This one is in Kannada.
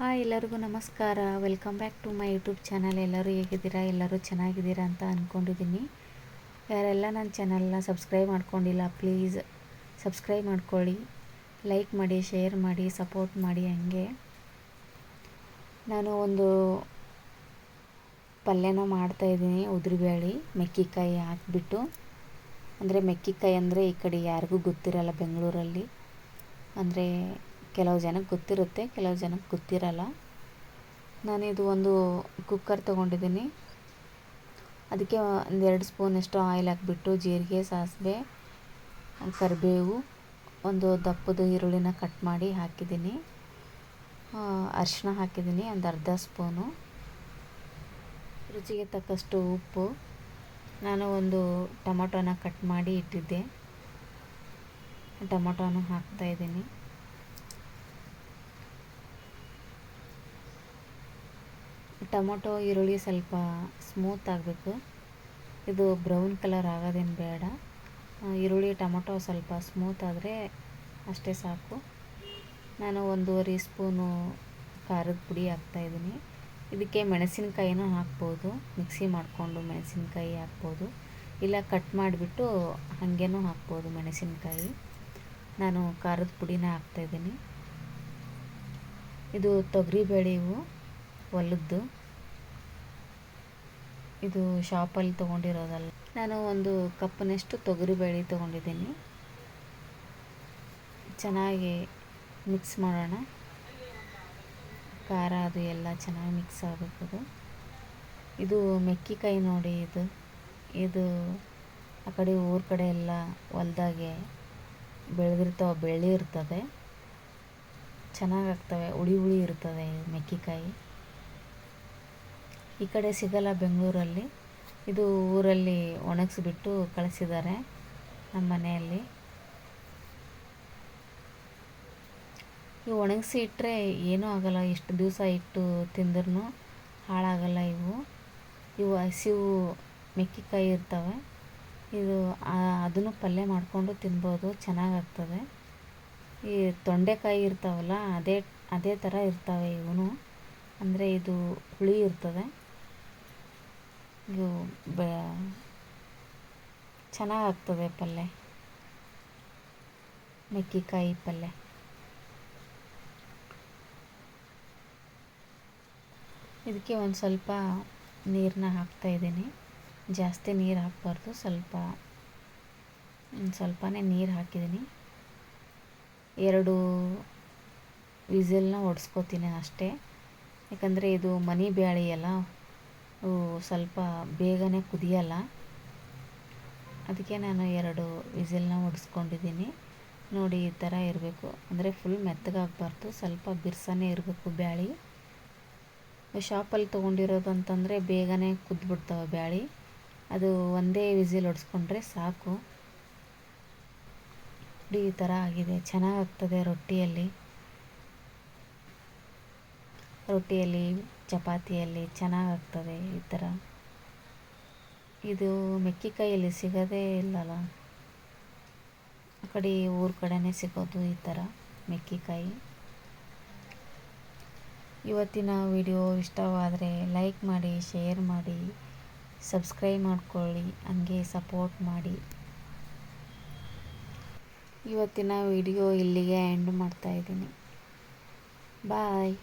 ಹಾಯ್ ಎಲ್ಲರಿಗೂ ನಮಸ್ಕಾರ. Welcome back to my YouTube channel ಎಲ್ಲರೂ ಹೇಗಿದ್ದೀರಾ? ಎಲ್ಲರೂ ಚೆನ್ನಾಗಿದ್ದೀರಾ ಅಂತ ಅಂದ್ಕೊಂಡಿದ್ದೀನಿ ಯಾರೆಲ್ಲ ನನ್ನ ಚಾನಲ್ನ ಸಬ್ಸ್ಕ್ರೈಬ್ ಮಾಡ್ಕೊಂಡಿಲ್ಲ ಪ್ಲೀಸ್ ಸಬ್ಸ್ಕ್ರೈಬ್ ಮಾಡ್ಕೊಳ್ಳಿ. ಲೈಕ್ ಮಾಡಿ ಶೇರ್ ಮಾಡಿ ಸಪೋರ್ಟ್ ಮಾಡಿ ಹಂಗೆ. ನಾನು ಒಂದು ಪಲ್ಯನ ಮಾಡ್ತಾಯಿದ್ದೀನಿ ಉದ್ರಿಬೇಳೆ, ಮೆಕ್ಕಿಕಾಯಿ ಹಾಕ್ಬಿಟ್ಟು. ಅಂದರೆ ಮೆಕ್ಕಿಕಾಯಿ ಅಂದರೆ ಈ ಕಡೆ ಯಾರಿಗೂ ಗೊತ್ತಿರಲ್ಲ, ಬೆಂಗಳೂರಲ್ಲಿ. ಅಂದರೆ ಕೆಲವು ಜನಕ್ಕೆ ಗೊತ್ತಿರುತ್ತೆ, ಕೆಲವು ಜನಕ್ಕೆ ಗೊತ್ತಿರಲ್ಲ. ನಾನಿದು ಒಂದು ಕುಕ್ಕರ್ ತೊಗೊಂಡಿದ್ದೀನಿ. ಅದಕ್ಕೆ ಒಂದೆರಡು ಸ್ಪೂನಷ್ಟು ಆಯಿಲ್ ಹಾಕ್ಬಿಟ್ಟು ಜೀರಿಗೆ, ಸಾಸಿವೆ, ಕರಿಬೇವು, ಒಂದು ದಪ್ಪದ ಈರುಳ್ಳಿನ ಕಟ್ ಮಾಡಿ ಹಾಕಿದ್ದೀನಿ. ಅರಿಶಿನ ಹಾಕಿದ್ದೀನಿ, ಒಂದು ಅರ್ಧ ಸ್ಪೂನು. ರುಚಿಗೆ ತಕ್ಕಷ್ಟು ಉಪ್ಪು. ನಾನು ಒಂದು ಟೊಮೊಟೊನ ಕಟ್ ಮಾಡಿ ಇಟ್ಟಿದ್ದೆ. ಟೊಮೊಟೊನು ಹಾಕ್ತಾಯಿದ್ದೀನಿ ಟೊಮೊಟೊ, ಈರುಳ್ಳಿ ಸ್ವಲ್ಪ ಸ್ಮೂತ್ ಆಗಬೇಕು. ಇದು ಬ್ರೌನ್ ಕಲರ್ ಆಗೋದೇನು ಬೇಡ. ಈರುಳ್ಳಿ, ಟೊಮೊಟೊ ಸ್ವಲ್ಪ ಸ್ಮೂತ್ ಆದರೆ ಅಷ್ಟೇ ಸಾಕು. ನಾನು ಒಂದೂವರೆ ಸ್ಪೂನು ಖಾರದ ಪುಡಿ ಹಾಕ್ತಾಯಿದ್ದೀನಿ ಇದಕ್ಕೆ ಮೆಣಸಿನಕಾಯಿನೂ ಹಾಕ್ಬೋದು. ಮಿಕ್ಸಿ ಮಾಡಿಕೊಂಡು ಮೆಣಸಿನಕಾಯಿ ಹಾಕ್ಬೋದು. ಇಲ್ಲ ಕಟ್ ಮಾಡಿಬಿಟ್ಟು ಹಾಗೇನೂ ಹಾಕ್ಬೋದು ಮೆಣಸಿನಕಾಯಿ. ನಾನು ಖಾರದ ಪುಡಿನ ಹಾಕ್ತಾಯಿದ್ದೀನಿ ಇದು ತೊಗರಿಬೇಳೆ ಇವು ಹೊಲದ್ದು ಇದು ಶಾಪಲ್ಲಿ ತೊಗೊಂಡಿರೋದಲ್ಲ. ನಾನು ಒಂದು ಕಪ್ಪಿನಷ್ಟು ತೊಗರಿಬೇಳೆ ತೊಗೊಂಡಿದ್ದೀನಿ. ಚೆನ್ನಾಗಿ ಮಿಕ್ಸ್ ಮಾಡೋಣ. ಖಾರ ಅದು ಎಲ್ಲ ಚೆನ್ನಾಗಿ ಮಿಕ್ಸ್ ಆಗಬೇಕು ಇದು ಮೆಕ್ಕಿಕಾಯಿ ನೋಡಿ ಇದು. ಇದು ಆ ಕಡೆ ಊರ ಕಡೆ ಎಲ್ಲ ಹೊಲ್ದಾಗೆ ಬೆಳೆದಿರ್ತಾವೆ, ಬೆಳೆ ಇರ್ತದೆ. ಚೆನ್ನಾಗಾಗ್ತವೆ ಹುಳಿ ಹುಳಿ ಇರ್ತದೆ ಮೆಕ್ಕಿಕಾಯಿ. ಈ ಕಡೆ ಸಿಗಲ್ಲ ಬೆಂಗಳೂರಲ್ಲಿ. ಇದು ಊರಲ್ಲಿ ಒಣಗಿಸ್ಬಿಟ್ಟು ಕಳಿಸಿದ್ದಾರೆ ನಮ್ಮ ಮನೆಯಲ್ಲಿ. ಇವು ಒಣಗಿಸಿ ಇಟ್ಟರೆ ಏನೂ ಆಗಲ್ಲ, ಎಷ್ಟು ದಿವಸ ಇಟ್ಟು ತಿಂದ್ರೂ ಹಾಳಾಗಲ್ಲ ಇವು. ಇವು ಹಸಿವು ಮೆಕ್ಕಿಕಾಯಿ ಇರ್ತವೆ. ಇದು ಅದನ್ನು ಪಲ್ಯ ಮಾಡಿಕೊಂಡು ತಿನ್ಬೋದು, ಚೆನ್ನಾಗಾಗ್ತದೆ. ಈ ತೊಂಡೆಕಾಯಿ ಇರ್ತಾವಲ್ಲ, ಅದೇ ಅದೇ ಥರ ಇರ್ತವೆ ಇವನು. ಅಂದರೆ ಇದು ಹುಳಿ ಇರ್ತದೆ. ಇದು ಬ, ಚೆನ್ನಾಗಾಗ್ತದೆ ಪಲ್ಯ. ಮೆಕ್ಕೆಕಾಯಿ ಪಲ್ಯ. ಇದಕ್ಕೆ ಒಂದು ಸ್ವಲ್ಪ ನೀರನ್ನ ಹಾಕ್ತಾಯಿದ್ದೀನಿ ಜಾಸ್ತಿ ನೀರು ಹಾಕಬಾರ್ದು, ಸ್ವಲ್ಪ, ಒಂದು ಸ್ವಲ್ಪನೇ ನೀರು ಹಾಕಿದ್ದೀನಿ. ಎರಡು ವಿಸಿಲ್ನ ಹೊಡ್ಸ್ಕೊತೀನಿ ಅಷ್ಟೇ. ಯಾಕಂದರೆ ಇದು ಮನಿ ಬ್ಯಾಳಿ ಅಲ್ಲ. ಸ್ವಲ್ಪ ಬೇಗನೆ ಕುದಿಯಲ್ಲ. ಅದಕ್ಕೆ ನಾನು ಎರಡು ವಿಸಿಲ್ನ ಹೊಡ್ಸ್ಕೊಂಡಿದ್ದೀನಿ ನೋಡಿ ಈ ಥರ ಇರಬೇಕು. ಅಂದರೆ ಫುಲ್ ಮೆತ್ತಗಾಗಬಾರ್ದು. ಸ್ವಲ್ಪ ಬಿರ್ಸನೇ ಇರಬೇಕು ಬ್ಯಾಳಿ. ಶಾಪಲ್ಲಿ ತೊಗೊಂಡಿರೋದು ಅಂತಂದರೆ ಬೇಗನೆ ಕುದ್ಬಿಡ್ತಾವೆ ಬ್ಯಾಳಿ. ಅದು ಒಂದೇ ವಿಸಿಲ್ ಹೊಡೆಸ್ಕೊಂಡ್ರೆ ಸಾಕು. ನೋಡಿ ಈ ಥರ ಆಗಿದೆ. ಚೆನ್ನಾಗಾಗ್ತದೆ ರೊಟ್ಟಿಯಲ್ಲಿ. ರೊಟ್ಟಿಯಲ್ಲಿ, ಚಪಾತಿಯಲ್ಲಿ ಚೆನ್ನಾಗಾಗ್ತದೆ ಈ ಥರ. ಇದು ಮೆಕ್ಕಿಕಾಯಲ್ಲಿ ಸಿಗೋದೇ ಇಲ್ಲಲ್ಲ? ಆ ಕಡೆ, ಊರ ಕಡೆನೇ ಸಿಗೋದು ಈ ಥರ ಮೆಕ್ಕಿಕಾಯಿ. ಇವತ್ತಿನ ವಿಡಿಯೋ ಇಷ್ಟವಾದರೆ ಲೈಕ್ ಮಾಡಿ, ಶೇರ್ ಮಾಡಿ, ಸಬ್ಸ್ಕ್ರೈಬ್ ಮಾಡ್ಕೊಳ್ಳಿ, ಹಂಗೆ ಸಪೋರ್ಟ್ ಮಾಡಿ. ಇವತ್ತಿನ ವಿಡಿಯೋ ಇಲ್ಲಿಗೆ ಎಂಡ್ ಮಾಡ್ತಾಯಿದ್ದೀನಿ ಬಾಯ್.